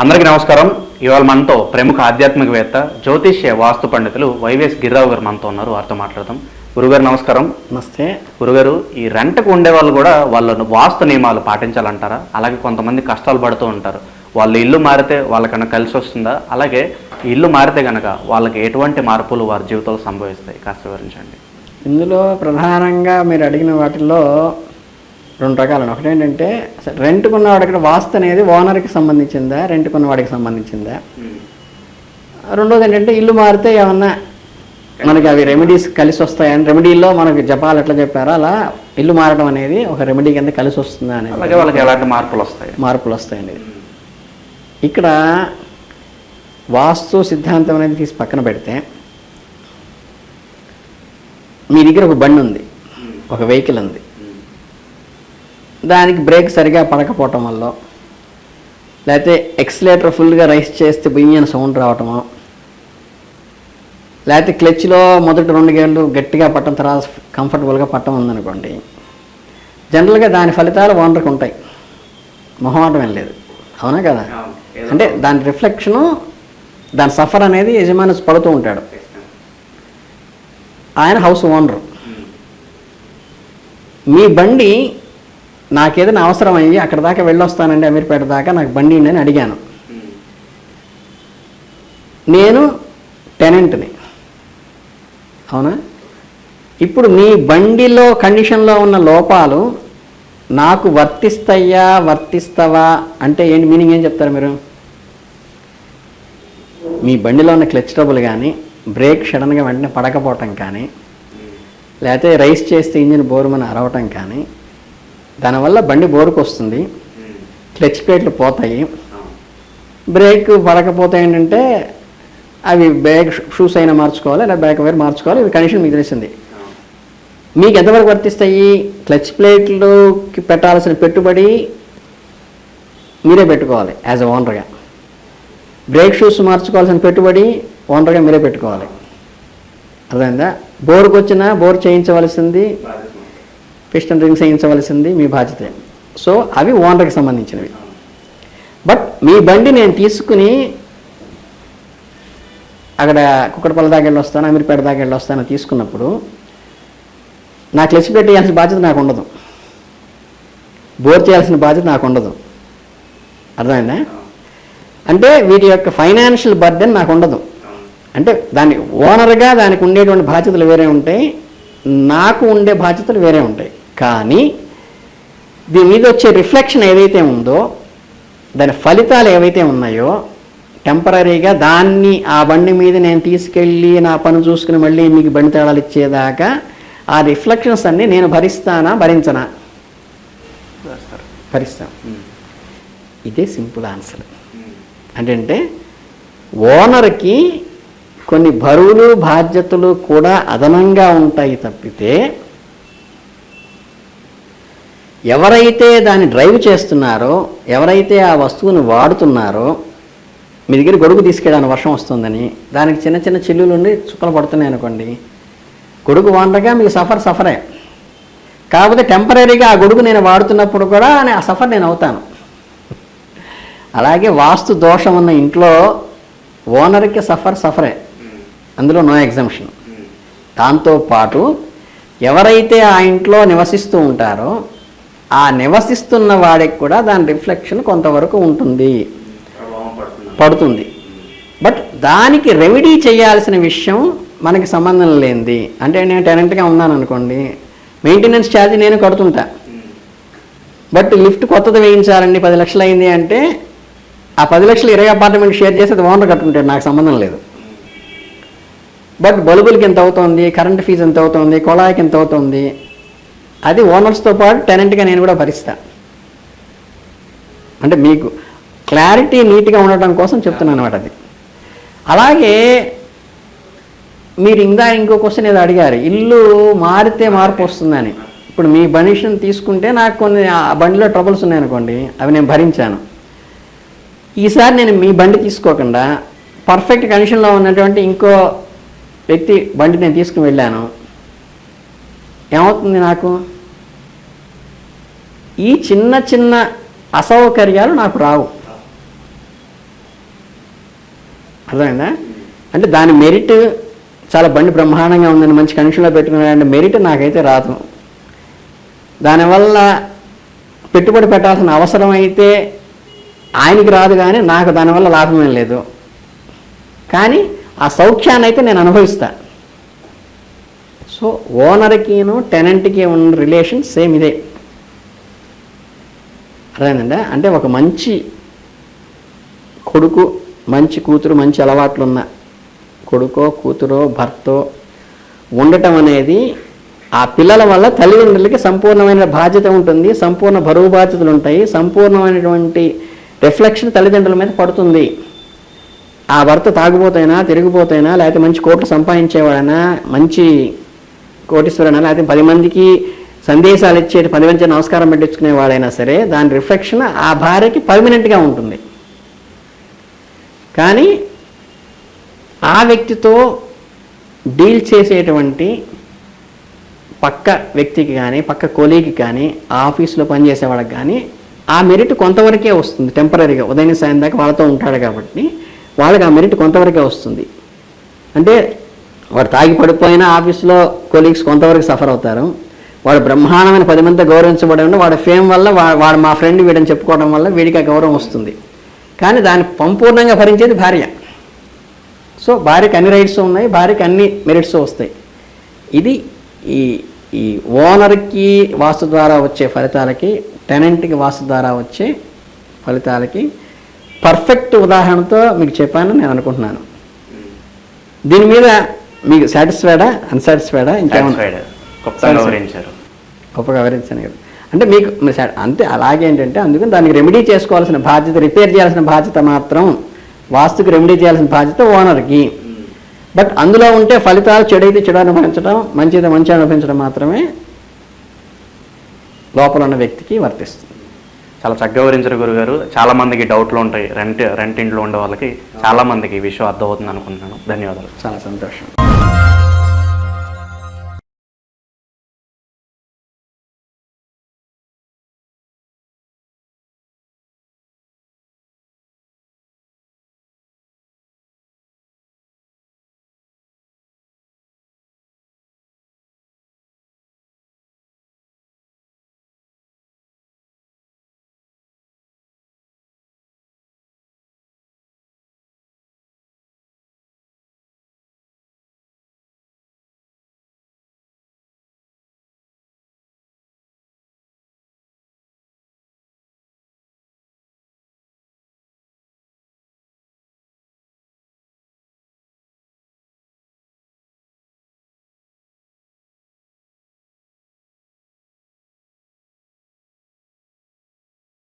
అందరికీ నమస్కారం. ఇవాళ మనతో ప్రముఖ ఆధ్యాత్మికవేత్త జ్యోతిష్య వాస్తు పండితులు వైవేస్ గిరిరావు గారు మనతో ఉన్నారు. వారితో మాట్లాడదాం. గురుగారు నమస్కారం. నమస్తే. గురుగారు ఈ రెంట్కు ఉండే వాళ్ళు కూడా వాళ్ళ వాస్తు నియమాలు పాటించాలంటారా? అలాగే కొంతమంది కష్టాలు పడుతూ ఉంటారు. వాళ్ళ ఇల్లు మారితే వాళ్ళకన్నా కలిసి వస్తుందా? అలాగే ఇల్లు మారితే కనుక వాళ్ళకి ఎటువంటి మార్పులు వారి జీవితంలో సంభవిస్తాయి? కాస్త వివరించండి. ఇందులో ప్రధానంగా మీరు అడిగిన వాటిల్లో రెండు రకాలు. ఒకటి ఏంటంటే అసలు రెంట్కున్న వాడికి వాస్తు అనేది ఓనర్కి సంబంధించిందా రెంట్కున్న వాడికి సంబంధించిందా? రెండోది ఏంటంటే ఇల్లు మారితే ఏమన్నా మనకి అవి రెమెడీస్ కలిసి వస్తాయని రెమెడీలో మనకి జపాలు ఎట్లా చెప్పారో అలా ఇల్లు మారడం అనేది ఒక రెమెడీ కింద కలిసి వస్తుందా అనేది. అలాగే వాళ్ళకి ఎలాంటి మార్పులు వస్తాయి? మార్పులు వస్తాయండి. ఇక్కడ వాస్తు సిద్ధాంతం అనేది తీసి పక్కన పెడితే మీ దగ్గర ఒక బండి ఉంది. ఒక వెహికల్ ఉంది. దానికి బ్రేక్ సరిగా పడకపోవటం వల్ల లేకపోతే ఎక్సలేటర్ ఫుల్గా రైస్ చేస్తే బియ్యని సౌండ్ రావటమో? లేకపోతే క్లచ్లో మొదటి రెండు గేళ్ళు గట్టిగా పట్టడం తర్వాత కంఫర్టబుల్గా పట్టం ఉందనుకోండి జనరల్గా దాని ఫలితాలు ఓనర్కి ఉంటాయి. మొహమాటం ఏం లేదు. అవునా కదా? అంటే దాని రిఫ్లెక్షను దాని సఫర్ అనేది యజమాని పడుతూ ఉంటాడు. ఆయన హౌస్ ఓనరు. మీ బండి నాకేదైనా అవసరం అయ్యి అక్కడ దాకా వెళ్ళొస్తానండి అమీర్పేట దాకా నాకు బండి అని అడిగాను. నేను టెనెంట్ని. అవునా? ఇప్పుడు మీ బండిలో కండిషన్లో ఉన్న లోపాలు నాకు వర్తిస్తాయా వర్తిస్తావా అంటే ఏంటి మీనింగ్ ఏం చెప్తారు మీరు? మీ బండిలో ఉన్న క్లచ్ ట్రబుల్ కానీ బ్రేక్ సడన్గా వెంటనే పడకపోవటం కానీ లేకపోతే రైస్ చేస్తే ఇంజిన్ బోరుమని అరవటం కానీ దానివల్ల బండి బోరుకు వస్తుంది క్లచ్ ప్లేట్లు పోతాయి. బ్రేక్ పడకపోతే ఏంటంటే అవి బ్యాగ్ షూస్ అయినా మార్చుకోవాలి లేదా బ్యాక్ వైర్ మార్చుకోవాలి ఇవి కండిషన్ మీకు తెలిసింది. మీకు ఎంతవరకు వర్తిస్తాయి? క్లచ్ ప్లేట్లుకి పెట్టాల్సిన పెట్టుబడి మీరే పెట్టుకోవాలి యాజ్ అ ఓనర్గా బ్రేక్ షూస్ మార్చుకోవాల్సిన పెట్టుబడి ఓనర్గా మీరే పెట్టుకోవాలి. అర్థమైందా? బోర్కి వచ్చినా బోర్ చేయించవలసింది పిస్టన్ రింగ్స్ వేయించవలసింది మీ బాధ్యతే. సో అవి ఓనర్కి సంబంధించినవి. బట్ మీ బండి నేను తీసుకుని అక్కడ కుక్కడపల్లి దాకా వెళ్ళి వస్తాను అమీర్పేట దాకా వెళ్ళి వస్తాను తీసుకున్నప్పుడు నా క్లచ్ పెట్టేయాల్సిన బాధ్యత నాకు ఉండదు. బోర్ చేయాల్సిన బాధ్యత నాకు ఉండదు. అర్థమైందా? అంటే వీటి యొక్క ఫైనాన్షియల్ బర్డెన్ నాకు ఉండదు. అంటే దాని ఓనర్గా దానికి ఉండేటువంటి బాధ్యతలు వేరే ఉంటాయి నాకు ఉండే బాధ్యతలు వేరే ఉంటాయి. కానీ దీని మీద వచ్చే రిఫ్లెక్షన్ ఏదైతే ఉందో దాని ఫలితాలు ఏవైతే ఉన్నాయో టెంపరీగా దాన్ని ఆ బండి మీద నేను తీసుకెళ్ళి నా పని చూసుకుని మళ్ళీ మీకు బండి తేడాలు ఇచ్చేదాకా ఆ రిఫ్లెక్షన్స్ అన్నీ నేను భరిస్తానా భరించనా? భరిస్తాను ఇదే సింపుల్ ఆన్సర్ అంటే ఓనర్కి కొన్ని బరువులు బాధ్యతలు కూడా అదనంగా ఉంటాయి తప్పితే ఎవరైతే దాన్ని డ్రైవ్ చేస్తున్నారో ఎవరైతే ఆ వస్తువుని వాడుతున్నారో మీ దగ్గర గొడుగు తీసుకెళ్ళాను వర్షం వస్తుందని దానికి చిన్న చిన్న చిల్లులు ఉండి చుక్కలు పడుతున్నాయి అనుకోండి గొడుగు వాడగా మీకు సఫర్ సఫరే. కాకపోతే టెంపరీగా ఆ గొడుగు నేను వాడుతున్నప్పుడు కూడా ఆ సఫర్ నేను అవుతాను. అలాగే వాస్తు దోషం ఉన్న ఇంట్లో ఓనర్కి సఫర్ సఫరే. అందులో నో ఎగ్జంప్షన్. దాంతోపాటు ఎవరైతే ఆ ఇంట్లో నివసిస్తూ ఉంటారో ఆ నివసిస్తున్న వాడికి కూడా దాని రిఫ్లెక్షన్ కొంతవరకు ఉంటుంది. పడుతుంది. బట్ దానికి రెమెడీ చేయాల్సిన విషయం మనకి సంబంధం లేనిది. అంటే నేను టెనెంట్గా ఉన్నాను అనుకోండి మెయింటెనెన్స్ ఛార్జ్ నేను కడుతుంటా. బట్ లిఫ్ట్ కొత్తది వేయించాలండి పది లక్షలు అయింది అంటే ఆ పది లక్షలు ఇరవై అపార్ట్మెంట్ షేర్ చేసి అది ఓనర్ కట్టుకుంటాడు నాకు సంబంధం లేదు. బట్ బల్బులకి ఎంత అవుతుంది కరెంట్ ఫీజు ఎంత అవుతుంది కుళాయికి ఎంత అవుతుంది అది ఓనర్స్తో పాటు టెనెంట్గా నేను కూడా భరిస్తా. అంటే మీకు క్లారిటీ నీట్గా ఉండటం కోసం చెప్తున్నాను అనమాట అది. అలాగే మీరు ఇంకా ఇంకో క్వశ్చన్ ఏదో అడిగారు ఇల్లు మారితే మార్పు వస్తుందని. ఇప్పుడు మీ బండిషన్ తీసుకుంటే నాకు కొన్ని ఆ బండిలో ట్రబుల్స్ ఉన్నాయనుకోండి అవి నేను భరించాను. ఈసారి నేను మీ బండి తీసుకోకుండా పర్ఫెక్ట్ కండిషన్లో ఉన్నటువంటి ఇంకో వ్యక్తి బండి నేను తీసుకుని వెళ్ళాను ఏమవుతుంది నాకు? ఈ చిన్న చిన్న అసౌకర్యాలు నాకు రావు. అర్థమైందా? అంటే దాని మెరిట్ చాలా బండి బ్రహ్మాండంగా ఉందని మంచి కండిషన్లో పెట్టుకున్నాడంటే మెరిట్ నాకైతే రాదు. దానివల్ల పెట్టుబడి పెట్టాల్సిన అవసరం అయితే ఆయనకి రాదు కానీ నాకు దానివల్ల లాభమేం లేదు. కానీ ఆ సౌఖ్యాన్ని అయితే నేను అనుభవిస్తాను సో ఓనర్కిను టెనెంట్కి ఉన్న రిలేషన్ సేమ్ ఇదే. అర్థమైందండి? అంటే ఒక మంచి కొడుకు మంచి కూతురు మంచి అలవాట్లు ఉన్న కొడుకో కూతురో భర్తో ఉండటం అనేది ఆ పిల్లల వల్ల తల్లిదండ్రులకి సంపూర్ణమైన బాధ్యత ఉంటుంది సంపూర్ణ బరువు బాధ్యతలు ఉంటాయి సంపూర్ణమైనటువంటి రిఫ్లెక్షన్ తల్లిదండ్రుల మీద పడుతుంది. ఆ భర్త తాగుబోతైనా తిరిగిపోతైనా లేకపోతే మంచి కోట్లు సంపాదించేవాడైనా మంచి కోటీశ్వరైనా లేకపోతే పది మందికి సందేశాలు ఇచ్చే పది మంచి నమస్కారం పెట్టించుకునే వాడైనా సరే దాని రిఫ్లెక్షన్ ఆ భార్యకి పర్మనెంట్గా ఉంటుంది. కానీ ఆ వ్యక్తితో డీల్ చేసేటువంటి పక్క వ్యక్తికి కానీ పక్క కొలీగ్కి కానీ ఆ ఆఫీస్లో పనిచేసే వాళ్ళకి కానీ ఆ మెరిట్ కొంతవరకే వస్తుంది టెంపరీగా. ఉదయం సాయం దాకా వాళ్ళతో ఉంటాడు కాబట్టి వాళ్ళకి ఆ మెరిట్ కొంతవరకే వస్తుంది. అంటే వాడు తాగి పడిపోయినా ఆఫీస్లో కొలీగ్స్ కొంతవరకు సఫర్ అవుతారు. వాడు బ్రహ్మాండమైన పది మంది గౌరవించబడి వాడి ఫేమ్ వల్ల వాడు మా ఫ్రెండ్ వీడని చెప్పుకోవడం వల్ల వీడికి ఆ గౌరవం వస్తుంది. కానీ దాన్ని సంపూర్ణంగా భరించేది భార్య. సో భార్యకి అన్ని రైట్స్ ఉన్నాయి భార్యకి అన్ని మెరిట్స్ వస్తాయి. ఇది ఈ ఈ ఓనర్కి వాస్తు ద్వారా వచ్చే ఫలితాలకి టెనెంట్కి వాస్తు ద్వారా వచ్చే ఫలితాలకి పర్ఫెక్ట్ ఉదాహరణతో మీకు చెప్పాను నేను అనుకుంటున్నాను. దీని మీద మీకు సాటిస్ఫైడా అన్సాటిస్ఫైడా సాటిస్ఫైడ్ గొప్పగా వివరించారు. గొప్పగా వివరించాను కదా. అంటే మీకు అంతే అలాగే ఏంటంటే అందుకని దానికి రెమెడీ చేసుకోవాల్సిన బాధ్యత రిపేర్ చేయాల్సిన బాధ్యత మాత్రం వాస్తుకి రెమెడీ చేయాల్సిన బాధ్యత ఓనర్కి బట్ అందులో ఉంటే ఫలితాలు చెడైతే చెడు అనుభవించడం మంచిది మంచి అనుభవించడం మాత్రమే లోపల ఉన్న వ్యక్తికి వర్తిస్తుంది. చాలా చక్కగా వివరించారు గురుగారు. చాలా మందికి డౌట్లు ఉంటాయి. రెంట్ రెంట్ ఇంట్లో ఉండే వాళ్ళకి చాలా మందికి ఈ విషయం అర్థమవుతుంది అనుకుంటున్నాను. ధన్యవాదాలు. చాలా సంతోషం.